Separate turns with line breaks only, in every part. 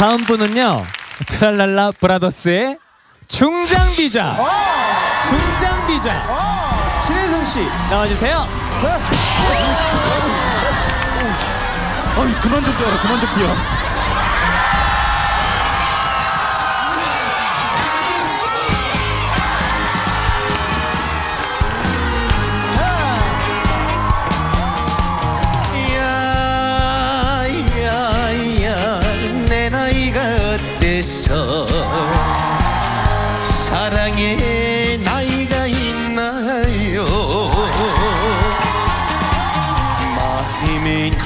다음 분은요 트랄랄라 브라더스의 중장비자. 중장비자. 신혜성 씨 나와주세요.
어이 그만 좀 뛰어라. 그만 좀 뛰어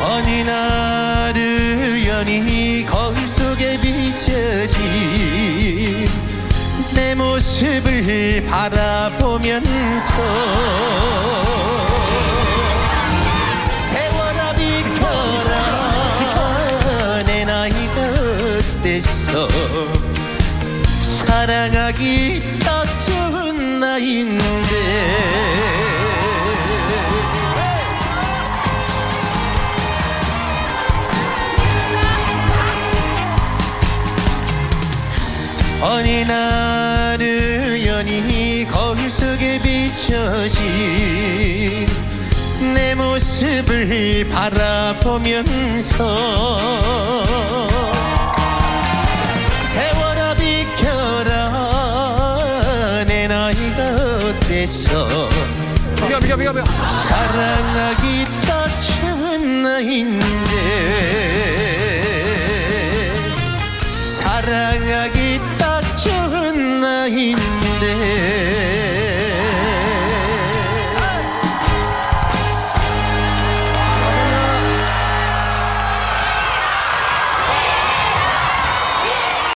어느 날 우연히 거울 속에 비춰진 내 모습을 바라보면서 세월아 비켜라. 내 나이가 어때서 사랑하기 딱 좋은 나이인데 어느 날 우연히 거울 속에 비춰진 내 모습을 바라보면서 세월아 비켜라 내 나이가 어때서
비켜 비켜 비켜 비켜.
사랑하기 딱 좋은 나인데